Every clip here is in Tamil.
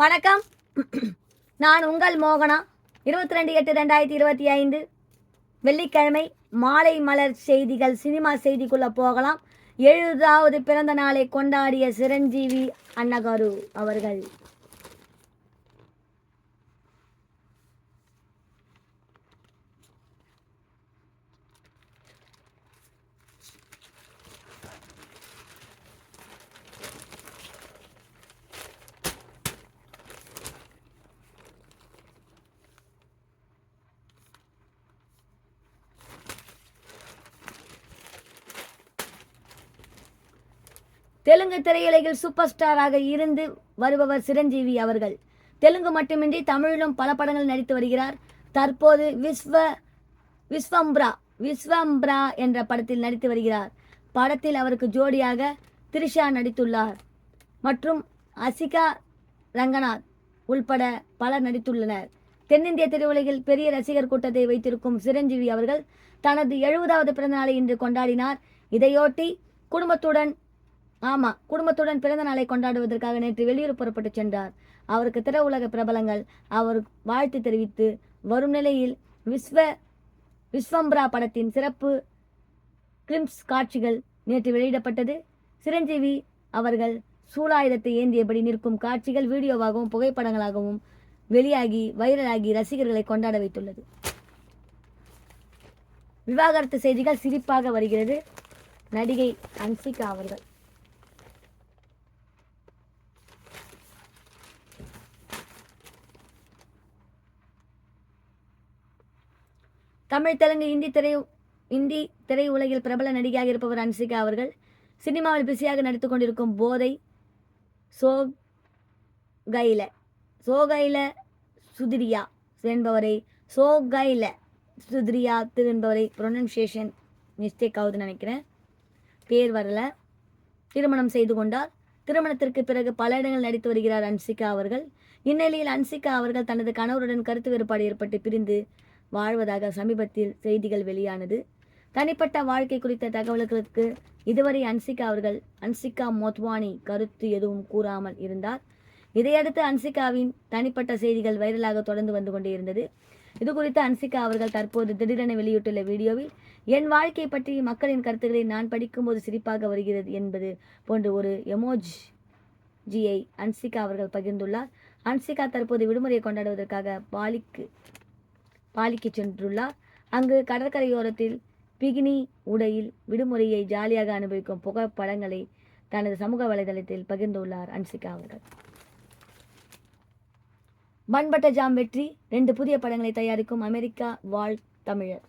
வணக்கம். நான் உங்கள் மோகனா. இருபத்தி ரெண்டு எட்டு ரெண்டாயிரத்தி இருபத்தி ஐந்து. வெள்ளிக்கிழமை மாலை மலர் செய்திகள் சினிமா செய்திக்குள்ள போகலாம். எழுபதாவது பிறந்த நாளை கொண்டாடிய சிரஞ்சீவி அன்னகரு அவர்கள். தெலுங்கு திரையுலகில் சூப்பர் ஸ்டாராக இருந்து வருபவர் சிரஞ்சீவி அவர்கள். தெலுங்கு மட்டுமின்றி தமிழிலும் பல படங்கள் நடித்து வருகிறார். தற்போது விஸ்வ விஸ்வம்ப்ரா விஸ்வம்ப்ரா என்ற படத்தில் நடித்து வருகிறார். படத்தில் அவருக்கு ஜோடியாக திரிஷா நடித்துள்ளார். மற்றும் அசிகா ரங்கநாத் உள்பட பலர் நடித்துள்ளனர். தென்னிந்திய திரையுலகில் பெரிய ரசிகர் கூட்டத்தை வைத்திருக்கும் சிரஞ்சீவி அவர்கள் தனது எழுபதாவது பிறந்தநாளை இன்று கொண்டாடினார். இதையொட்டி குடும்பத்துடன் ஆமா குடும்பத்துடன் பிறந்த நாளை கொண்டாடுவதற்காக நேற்று வெளியூர் புறப்பட்டு சென்றார். அவருக்கு திரையுலக பிரபலங்கள் அவர் வாழ்த்து தெரிவித்து வரும் நிலையில் விஸ்வ விஸ்வம்ப்ரா படத்தின் சிறப்பு கிளிம்ஸ் காட்சிகள் நேற்று வெளியிடப்பட்டது. சிரஞ்சீவி அவர்கள் சூலாயுதத்தை ஏந்தியபடி நிற்கும் காட்சிகள் வீடியோவாகவும் புகைப்படங்களாகவும் வெளியாகி வைரலாகி ரசிகர்களை கொண்டாட வைத்துள்ளது. விவாகரத்து செய்திகள் சிரிப்பாக வருகிறது. நடிகை அன்சிகா அவர்கள். தமிழ் தெலுங்கு இந்தி திரை இந்தி திரையுலகில் பிரபல நடிகையாக இருப்பவர் அன்சிகா அவர்கள். சினிமாவில் பிஸியாக நடித்து கொண்டிருக்கும் போதை சோகைல சோகைல சுதிரியா என்பவரை சோகைல சுதிரியா திரு என்பவரை ப்ரொனன்சியேஷன் மிஸ்டேக் ஆகுதுன்னு நினைக்கிறேன். பேர் வரல. திருமணம் செய்து கொண்டார். திருமணத்திற்கு பிறகு பல இடங்கள் நடித்து வருகிறார் அன்சிகா அவர்கள். இந்நிலையில் அன்சிகா அவர்கள் தனது கணவருடன் கருத்து வேறுபாடு ஏற்பட்டு பிரிந்து வாழ்வதாக சமீபத்தில் செய்திகள் வெளியானது. தனிப்பட்ட வாழ்க்கை குறித்த தகவல்களுக்கு இதுவரை அன்சிகா அவர்கள் அன்சிகா மோத்வானி கருத்து எதுவும் கூறாமல் இருந்தார். இதையடுத்து அன்சிகாவின் தனிப்பட்ட செய்திகள் வைரலாக தொடர்ந்து வந்து கொண்டே இருந்தது. இது குறித்து அன்சிகா அவர்கள் தற்போது திடீரென வெளியிட்டுள்ள வீடியோவில் என் வாழ்க்கை பற்றி மக்களின் கருத்துக்களை நான் படிக்கும்போது சிரிப்பாக வருகிறது என்பது போன்ற ஒரு எமோஜ் ஜியை அன்சிகா அவர்கள் பகிர்ந்துள்ளார். அன்சிகா தற்போது விடுமுறையை கொண்டாடுவதற்காக பாலிக்கு பாலிக்கு சென்றுள்ளார். அங்கு கடற்கரையோரத்தில் பிகினி உடையில் விடுமுறையை ஜாலியாக அனுபவிக்கும் புகைப்படங்களை தனது சமூக வலைதளத்தில் பகிர்ந்துள்ளார் அன்சிகா அவர்கள். மண்பட்ட ஜாம் வெற்றி ரெண்டு புதிய படங்களை தயாரிக்கும் அமெரிக்கா வாழ் தமிழர்.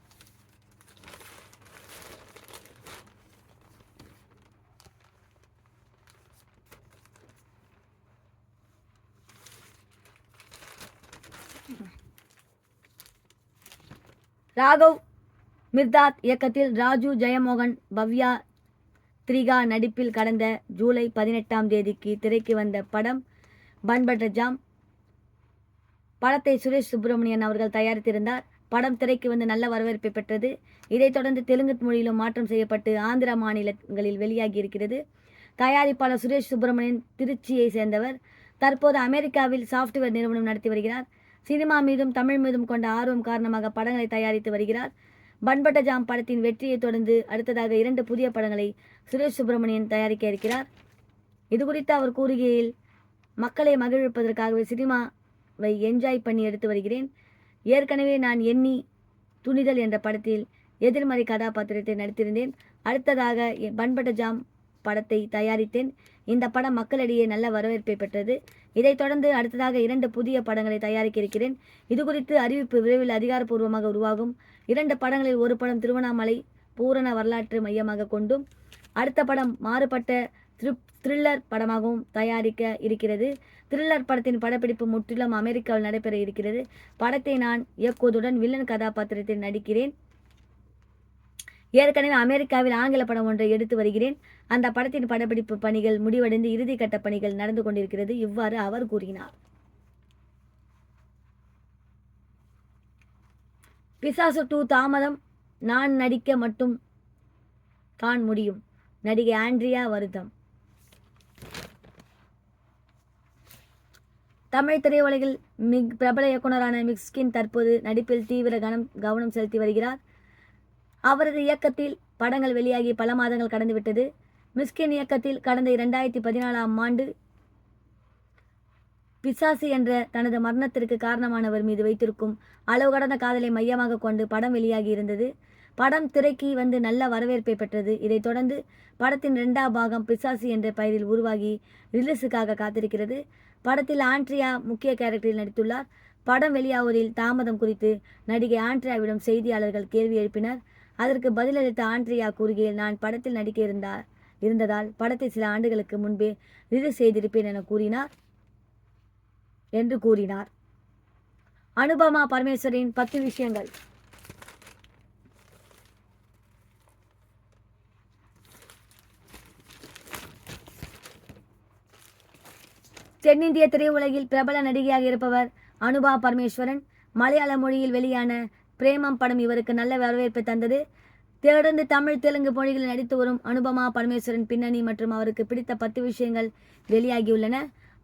ராகவ் மிர்தாத் இயக்கத்தில் ராஜு ஜெயமோகன் பவ்யா த்ரிகா நடிப்பில் கடந்த ஜூலை பதினெட்டாம் தேதிக்கு திரைக்கு வந்த படம் பன்பட்ட ஜாம். படத்தை சுரேஷ் சுப்பிரமணியன் அவர்கள் தயாரித்திருந்தார். படம் திரைக்கு வந்து நல்ல வரவேற்பை பெற்றது. இதைத் தொடர்ந்து தெலுங்கு மொழியிலும் மாற்றம் செய்யப்பட்டு ஆந்திர மாநிலங்களில் வெளியாகி இருக்கிறது தயாரிப்பாளர் சுரேஷ் சுப்பிரமணியன் திருச்சியை சேர்ந்தவர். தற்போது அமெரிக்காவில் சாஃப்ட்வேர் நிறுவனம் நடத்தி வருகிறார். சினிமா மீதும் தமிழ் மீதும் கொண்ட ஆர்வம் காரணமாக படங்களை தயாரித்து வருகிறார். பண்பட்ட ஜாம் படத்தின் வெற்றியை தொடர்ந்து அடுத்ததாக இரண்டு புதிய படங்களை சுரேஷ் சுப்பிரமணியன் தயாரிக்க இருக்கிறார். இது குறித்து அவர் கூறுகையில் மக்களை மகிழ்விப்பதற்காகவே சினிமாவை என்ஜாய் பண்ணி எடுத்து வருகிறேன். ஏற்கனவே நான் எண்ணி துணிதல் என்ற படத்தில் எதிர்மறை கதாபாத்திரத்தை நடித்திருந்தேன். அடுத்ததாக பண்பட்ட ஜாம் படத்தை தயாரித்தேன். இந்த படம் மக்களிடையே நல்ல வரவேற்பை பெற்றது. இதைத் தொடர்ந்து அடுத்ததாக இரண்டு புதிய படங்களை தயாரிக்க இருக்கிறேன் இது குறித்து அறிவிப்பு விரைவில் அதிகாரப்பூர்வமாக உருவாகும். இரண்டு படங்களில் ஒரு படம் திருவண்ணாமலை பூரண வரலாற்று மையமாக கொண்டும் அடுத்த படம் மாறுபட்ட த்ரிப் த்ரில்லர் படமாகவும் தயாரிக்க இருக்கிறது. த்ரில்லர் படத்தின் படப்பிடிப்பு முற்றிலும் அமெரிக்காவில் நடைபெற இருக்கிறது. படத்தை நான் இயக்குவதுடன் வில்லன் கதாபாத்திரத்தில் நடிக்கிறேன். ஏற்கனவே அமெரிக்காவில் ஆங்கில படம் ஒன்றை எடுத்து வருகிறேன். அந்த படத்தின் படப்பிடிப்பு பணிகள் முடிவடைந்து இறுதிக்கட்ட பணிகள் நடந்து கொண்டிருக்கிறது இவ்வாறு அவர் கூறினார். பிசாசு டூ தாமதம் நான் நடிக்க மட்டும் தான் முடியும். நடிகை ஆண்ட்ரியா வருத்தம். தமிழ் திரையுலகில் மிக் பிரபல இயக்குனரான மிக்ஸ்கின் தற்போது நடிப்பில் தீவிர கனம் கவனம் செலுத்தி வருகிறார். அவரது இயக்கத்தில் படங்கள் வெளியாகி பல மாதங்கள் கடந்துவிட்டது. மிஸ்கின் இயக்கத்தில் கடந்த இரண்டாயிரத்தி பதினாலாம் ஆண்டு பிசாசு என்ற தனது மரணத்திற்கு காரணமானவர் மீது வைத்திருக்கும் அளவு கடந்த காதலை மையமாக கொண்டு படம் வெளியாகி இருந்தது. படம் திரைக்கு வந்து நல்ல வரவேற்பை பெற்றது. இதைத் தொடர்ந்து படத்தின் இரண்டாம் பாகம் பிசாசு என்ற பெயரில் உருவாகி ரிலீஸுக்காக காத்திருக்கிறது. படத்தில் ஆண்ட்ரியா முக்கிய கேரக்டரில் நடித்துள்ளார். படம் வெளியாவதில் தாமதம் குறித்து நடிகை ஆண்ட்ரியாவிடம் செய்தியாளர்கள் கேள்வி எழுப்பினர். அதற்கு பதிலளித்த ஆண்ட்ரியா கூறுகையில் நான் படத்தில் நடிக்க இருந்தார் இருந்ததால் படத்தை சில ஆண்டுகளுக்கு முன்பே ரிலீஸ் செய்திருப்பேன் என கூறினார் என்று கூறினார். அனுபமா பரமேஸ்வரின் பத்து விஷயங்கள். தென்னிந்திய திரையுலகில் பிரபல நடிகையாக இருப்பவர் அனுபா பரமேஸ்வரன் மலையாள மொழியில் வெளியான பிரேமம் படம் இவருக்கு நல்ல வரவேற்பை தந்தது. தொடர்ந்து தமிழ் தெலுங்கு மொழிகளில் நடித்து வரும் அனுபமா பரமேஸ்வரன் பின்னணி மற்றும் அவருக்கு பிடித்த பத்து விஷயங்கள் வெளியாகியுள்ளன.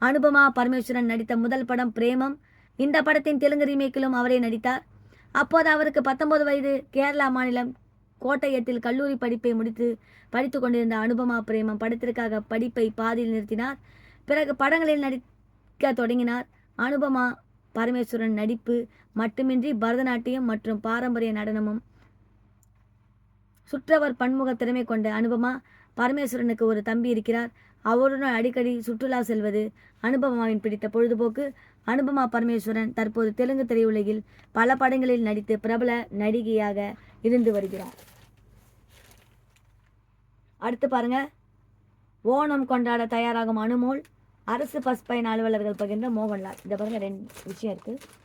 அனுபமா பரமேஸ்வரன் நடித்த முதல் படம் பிரேமம். இந்த படத்தின் தெலுங்கு ரீமேக்கிலும் அவரே நடித்தார். அப்போது அவருக்கு பத்தொன்பது வயது. கேரளா மாநிலம் கோட்டயத்தில் கல்லூரி படிப்பை முடித்து படித்து கொண்டிருந்த அனுபமா பிரேமம் படத்திற்காக படிப்பை பாதியில் நிறுத்தினார். பிறகு படங்களில் நடிக்க தொடங்கினார். அனுபமா பரமேஸ்வரன் நடிப்பு மட்டுமின்றி பரதநாட்டியம் மற்றும் பாரம்பரிய நடனமும். சுற்றவர் பன்முக திறமை கொண்ட அனுபமா பரமேஸ்வரனுக்கு ஒரு தம்பி இருக்கிறார். அவருடன் அடிக்கடி சுற்றுலா செல்வது அனுபமாவின் பிடித்த பொழுதுபோக்கு. அனுபமா பரமேஸ்வரன் தற்போது தெலுங்கு திரையுலகில் பல படங்களில் நடித்து பிரபல நடிகையாக இருந்து வருகிறார். அடுத்து பாருங்க. ஓணம் கொண்டாட தயாராகும் அனுமோல். அரசு பஸ் பயண அலுவலர்கள் பகிர்ந்த மோகன்லால். இந்த பாருங்க ரெண்டு விஷயம் இருக்குது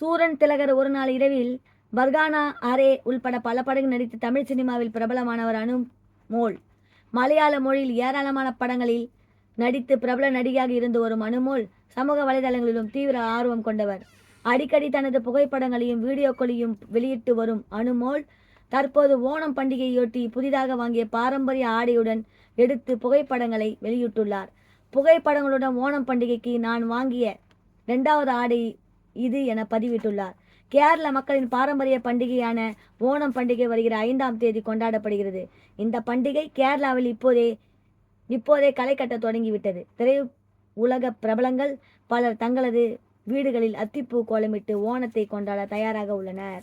சூரன் திலகர் ஒரு நாள் இரவில் பர்கானா அரே உள்பட பல படங்கள் நடித்து தமிழ் சினிமாவில் பிரபலமானவர் அனு மோல். மலையாள மொழியில் ஏராளமான படங்களில் நடித்து பிரபல நடிகையாக இருந்து வரும் அனுமோல் சமூக வலைதளங்களிலும் தீவிர ஆர்வம் கொண்டவர். அடிக்கடி தனது புகைப்படங்களையும் வீடியோக்களையும் வெளியிட்டு வரும் அனுமோல் தற்போது ஓணம் பண்டிகையொட்டி புதிதாக வாங்கிய பாரம்பரிய ஆடையுடன் எடுத்து புகைப்படங்களை வெளியிட்டுள்ளார். புகைப்படங்களுடன் ஓணம் பண்டிகைக்கு நான் வாங்கிய இரண்டாவது ஆடை இது என பதிவிட்டுள்ளார். கேரள மக்களின் பாரம்பரிய பண்டிகையான ஓணம் பண்டிகை வருகிற ஐந்தாம் தேதி கொண்டாடப்படுகிறது. இந்த பண்டிகை கேரளாவில் இப்போதே இப்போதே களை கட்ட தொடங்கிவிட்டது. திரை உலக பிரபலங்கள் பலர் தங்களது வீடுகளில் அத்திப்பூ கோலமிட்டு ஓணத்தை கொண்டாட தயாராக உள்ளனர்.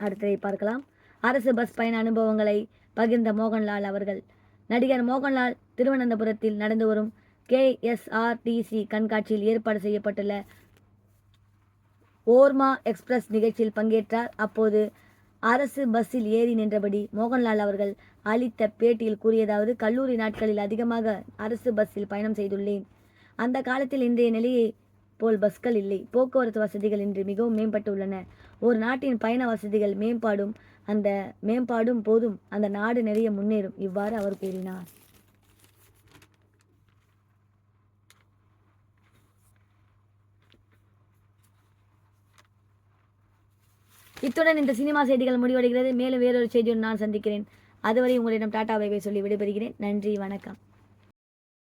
அடுத்ததை பார்க்கலாம். அரசு பஸ் பயண அனுபவங்களை பகிர்ந்த மோகன்லால் அவர்கள். நடிகர் மோகன்லால் திருவனந்தபுரத்தில் நடந்து வரும் கேஎஸ்ஆர்டிசி கண்காட்சியில் ஏற்பாடு செய்யப்பட்டுள்ள ஓர்மா எக்ஸ்பிரஸ் நிகழ்ச்சியில் பங்கேற்றார். அப்போது அரசு பஸ்ஸில் ஏறி நின்றபடி மோகன்லால் அவர்கள் அளித்த பேட்டியில் கூறியதாவது கல்லூரி நாட்களில் அதிகமாக அரசு பஸ்ஸில் பயணம் செய்துள்ளேன். அந்த காலத்தில் இன்றைய நிலையை போல் பஸ்கள் இல்லை. போக்குவரத்து வசதிகள் இன்று மிகவும் மேம்பட்டு உள்ளன. ஒரு நாட்டின் பயண வசதிகள் மேம்பாடும் அந்த மேம்பாடும் போதும். அந்த நாடு நிறைய முன்னேறும். இவ்வாறு அவர் கூறினார். இத்துடன் இந்த சினிமா செய்திகள் முடிவடைகிறது. மேலும் வேறொரு செய்தியுடன் நான் சந்திக்கிறேன். அதுவரை உங்களிடம் டாடா வைவை சொல்லி விடைபெறுகிறேன். நன்றி வணக்கம்.